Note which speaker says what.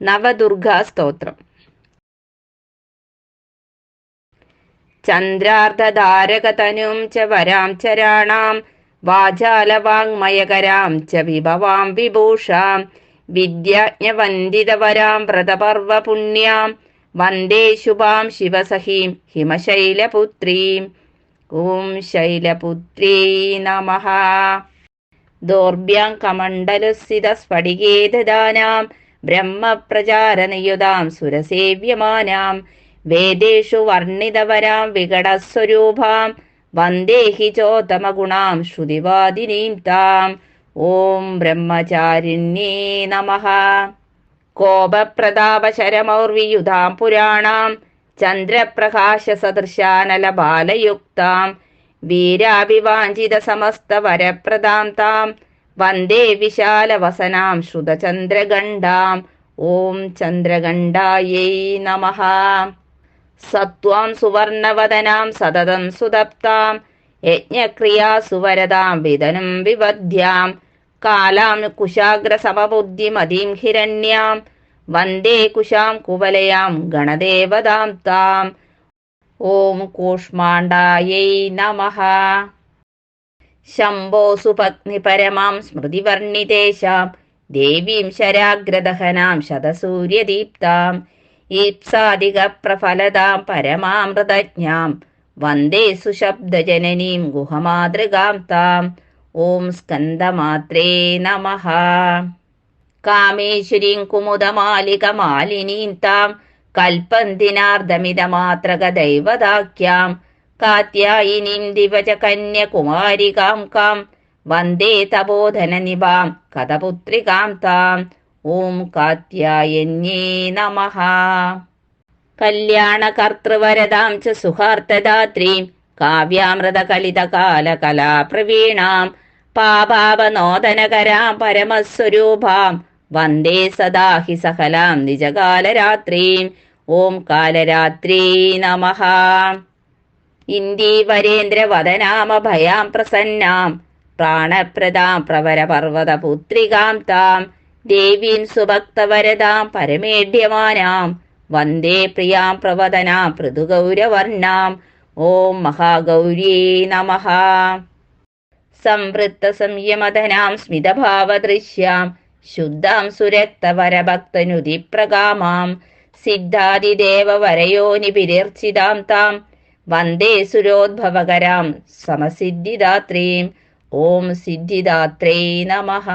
Speaker 1: നവദുർഗാ സ്തോത്രം. ചന്ദ്രാർദ്ധധാരകതനും ച വരാം ചരാണാം വാചാലവാങ്മയകരാം ച വിഭവാം വിഭൂഷാം വിദ്യാജ്ഞവന്ദിതവരാം വ്രതപർവപുണ്യാം വന്ദേ ശുഭാം ശിവസഹീം ഹിമശൈലപുത്രീം. ഓം ശൈലപുത്രീ നമ. ദോർഭ്യാം കമണ്ഡലുസ്ഥിത സ്ഫടികേതദാനാം ബ്രഹ്മപ്രചാരനിയുതാം സുരസേവ്യമാനാം. വേദേഷു വർണിതവരാം വികടസ്വരൂപാം. വന്ദേഹി ചോത്തമഗുണാം ശ്രുതിവാദിനീം താം ഓം ബ്രഹ്മചാരിണ്യേ നമ. കോപപ്രതാപശരമൗർവിയുധാം പുരാണാം. ചന്ദ്രപ്രകാശസദൃശാനലബാലയുക്താം. വീരാഭിവാഞ്ചിതസമസ്തവരപ്രദാം താം വന്ദേ വിശാലവസനാം ശ്രുതചന്ദ്രഗണ്ഡാം ഓം ചന്ദ്രഗണ്ഡായൈ നമ. സത്വാം സുവർണവദനാം സതതം സുതപ്താം യജ്ഞക്രിയാസുവരതാം വിതനും വിവധ്യാം. കാലാം കുശാഗ്രസമബുദ്ധിമതീം ഹിരണ്യാം. വന്ദേ കുശാം കുവലയാം ഗണദേവതാം താം. ഓം കൂഷ്മാണ്ടായൈ നമഃ. ശംഭോ പത്നി പരമാം സ്മൃതിവർണിതേശാം ദേവീം ശരാഗ്രദഹനാം ശതസൂര്യദീപ്താം. ഈപ്സാധികപ്രഫലതാം പരമാമൃതജ്ഞാം. വന്ദേ സുശബ്ദജനനീം ഗുഹമാതൃകാം താം. ഓം സ്കന്ദമാത്രേ നമ. കാമേശ്വരീം കുമുദമാലികമാലിനീം താം. കൽപ്പന്തിനാർദ്ധമിതമാത്രകദൈവതാഖ്യാം കാത്യായിനീം ദിവച കാം. വന്ദേ തപോധനനിഭാം കഥപുത്രികാം താം. ഓം കാത്യായന്യേ നമഃ. കല്യാണകർത്തൃവരദാം ച സുഹാർത്തദാത്രീം. കാവ്യാമൃതകലിതകാലകലാപ്രവീണാം. പാപാപനോദനകരാം പരമസ്വരൂപാം. വന്ദേ സദാ ഹി സകലാം നിജകാലരാത്രീം. ഓം കാലരാത്രീ നമഃ. ഇന്ദീവരേന്ദ്രവദനാമഭയാം പ്രസന്നാം. പ്രാണപ്രദാം പ്രവരപർവതപുത്രികാം താം. ദേവീം സുഭക്തവരതാം പരമേഢ്യമാനാം വന്ദേ പ്രിയാം പ്രവദനാം പൃഥുഗൗരവർണാം ഓം മഹാഗൗര്യേ നമ. സംവൃത്ത സംയമതനാം സ്മിതഭാവദൃശ്യാം. ശുദ്ധാം സുരക്തവരഭക്തനുതിപ്രകാമാം. സിദ്ധാദിദേവവരയോനിപിരിർച്ചിതാം താം. വന്ദേ സുരോദ്ഭവകരാം സമസിദ്ധിദാത്രീം ഓം സിദ്ധിദാത്രേ നമഃ.